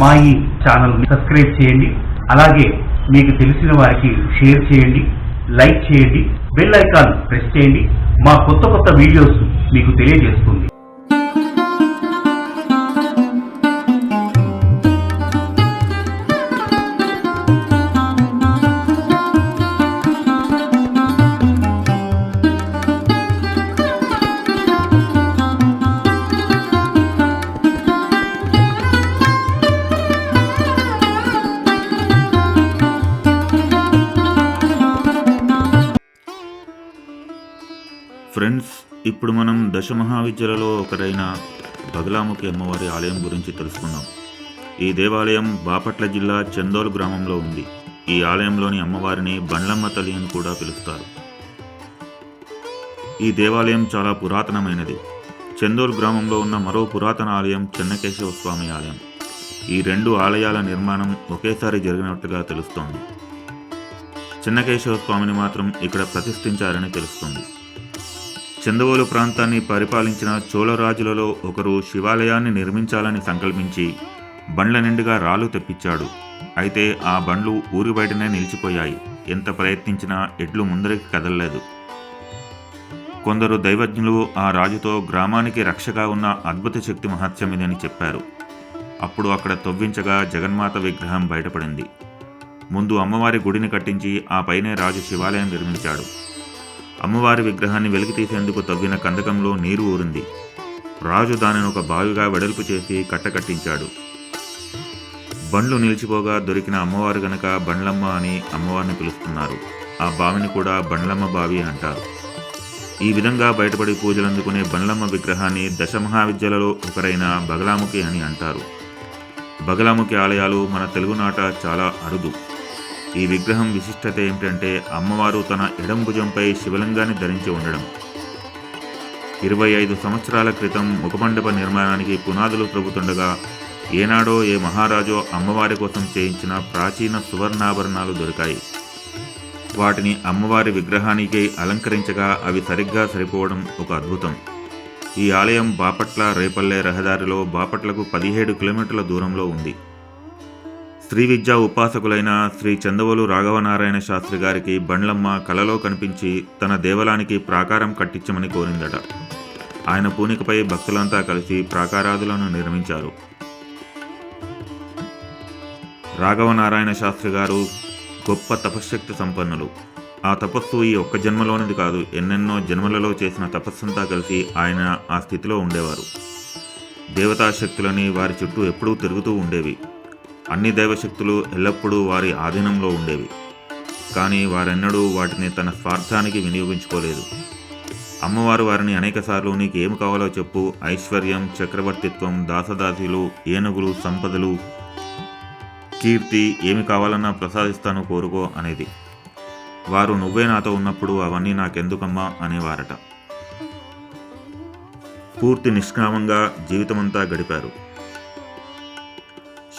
మా ఈ ఛానల్ని సబ్స్క్రైబ్ చేయండి. అలాగే మీకు తెలిసిన వారికి షేర్ చేయండి లైక్ చేయండి బెల్ ఐకాన్ ప్రెస్ చేయండి. మా కొత్త కొత్త వీడియోస్ మీకు తెలియజేస్తుంది. ఫ్రెండ్స్ ఇప్పుడు మనం దశమహావిద్యలలో ఒకరైన బగలాముఖి అమ్మవారి ఆలయం గురించి తెలుసుకుందాం. ఈ దేవాలయం బాపట్ల జిల్లా చందోలు గ్రామంలో ఉంది. ఈ ఆలయంలోని అమ్మవారిని బండ్లమ్మ తల్లి అని కూడా పిలుస్తారు. ఈ దేవాలయం చాలా పురాతనమైనది. చందోల్ గ్రామంలో ఉన్న మరో పురాతన ఆలయం చెన్నకేశవ స్వామి ఆలయం. ఈ రెండు ఆలయాల నిర్మాణం ఒకేసారి జరిగినట్టుగా తెలుస్తోంది. చిన్నకేశవ స్వామిని మాత్రం ఇక్కడ ప్రతిష్ఠించారని తెలుస్తుంది. చందవోలు ప్రాంతాన్ని పరిపాలించిన చోళరాజులలో ఒకరు శివాలయాన్ని నిర్మించాలని సంకల్పించి బండ్ల నిండుగా రాళ్ళు తెప్పించాడు. అయితే ఆ బండ్లు ఊరి బయటనే నిలిచిపోయాయి. ఎంత ప్రయత్నించినా ఎడ్లు ముందరికి కదలలేదు. కొందరు దైవజ్ఞులు ఆ రాజుతో గ్రామానికి రక్షగా ఉన్న అద్భుత శక్తి మహత్యం ఇదని చెప్పారు. అప్పుడు అక్కడ తవ్వించగా జగన్మాత విగ్రహం బయటపడింది. ముందు అమ్మవారి గుడిని కట్టించి ఆ పైనే రాజు శివాలయం నిర్మించాడు. అమ్మవారి విగ్రహాన్ని వెలికి తీసేందుకు తవ్విన కందకంలో నీరు ఊరింది. రాజు దానిని ఒక బావిగా వెడల్పు చేసి కట్టకట్టించాడు. బండ్లు నిలిచిపోగా దొరికిన అమ్మవారు గనక బండ్లమ్మ అని అమ్మవారిని పిలుస్తున్నారు. ఆ బావిని కూడా బండ్లమ్మ బావి అంటారు. ఈ విధంగా బయటపడి పూజలు అందుకునే బండ్లమ్మ విగ్రహాన్ని దశమహావిద్యలలో ఒకరైన బగలాముఖి అని అంటారు. బగలాముఖి ఆలయాలు మన తెలుగునాట చాలా అరుదు. ఈ విగ్రహం విశిష్టత ఏమిటంటే అమ్మవారు తన ఎడం భుజంపై శివలింగాన్ని ధరించి ఉండడం. ఇరవై ఐదు సంవత్సరాల క్రితం ముఖమండప నిర్మాణానికి పునాదులు త్రవ్వుతుండగా ఏనాడో ఏ మహారాజో అమ్మవారి కోసం చేయించిన ప్రాచీన సువర్ణాభరణాలు దొరికాయి. వాటిని అమ్మవారి విగ్రహానికి అలంకరించగా అవి సరిగ్గా సరిపోవడం ఒక అద్భుతం. ఈ ఆలయం బాపట్ల రేపల్లె రహదారిలో బాపట్లకు పదిహేడు కిలోమీటర్ల దూరంలో ఉంది. శ్రీ విద్యా ఉపాసకులైన శ్రీ చందవోలు రాఘవనారాయణ శాస్త్రి గారికి బండ్లమ్మ కలలో కనిపించి తన దేవలానికి ప్రాకారం కట్టించమని కోరిందట. ఆయన పూనికపై భక్తులంతా కలిసి ప్రాకారాదులను నిర్మించారు. రాఘవనారాయణ శాస్త్రి గారు గొప్ప తపశ్శక్తి సంపన్నులు. ఆ తపస్సు ఈ ఒక్క జన్మలోనిది కాదు ఎన్నెన్నో జన్మలలో చేసిన తపస్సంతా కలిసి ఆయన ఆ స్థితిలో ఉండేవారు. దేవతాశక్తులని వారి చుట్టూ ఎప్పుడూ తిరుగుతూ ఉండేవి. అన్ని దైవశక్తులు ఎల్లప్పుడూ వారి ఆధీనంలో ఉండేవి. కానీ వారెన్నడూ వాటిని తన స్వార్థానికి వినియోగించుకోలేదు. అమ్మవారు వారిని అనేకసార్లు నీకు ఏమి కావాలో చెప్పు ఐశ్వర్యం చక్రవర్తిత్వం దాసదాసీలు ఏనుగులు సంపదలు కీర్తి ఏమి కావాలన్నా ప్రసాదిస్తాను కోరుకో అనేది. వారు నువ్వే నాతో ఉన్నప్పుడు అవన్నీ నాకెందుకమ్మా అనేవారట. పూర్తి నిష్కామంగా జీవితమంతా గడిపారు.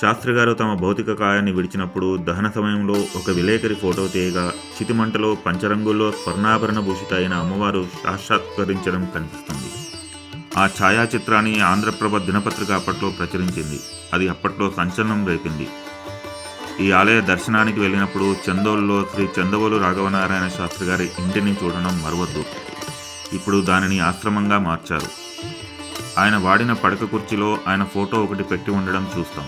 శాస్త్రి గారు తమ భౌతిక కాయాన్ని విడిచినప్పుడు దహన సమయంలో ఒక విలేకరి ఫోటో తీయగా చితిమంటలో పంచరంగుల్లో స్వర్ణాభరణ భూషిత అయిన అమ్మవారు సాక్షాత్కరించడం కనిపిస్తుంది. ఆ ఛాయాచిత్రాన్ని ఆంధ్రప్రభ దినపత్రిక అప్పట్లో ప్రచురించింది. అది అప్పట్లో సంచలనం రేపింది. ఈ ఆలయ దర్శనానికి వెళ్ళినప్పుడు చందోల్లో శ్రీ చందవోలు రాఘవనారాయణ శాస్త్రి గారి ఇంటిని చూడడం మరవద్దు. ఇప్పుడు దానిని ఆశ్రమంగా మార్చారు. ఆయన వాడిన పడక కుర్చీలో ఆయన ఫోటో ఒకటి పెట్టి ఉండడం చూస్తాం.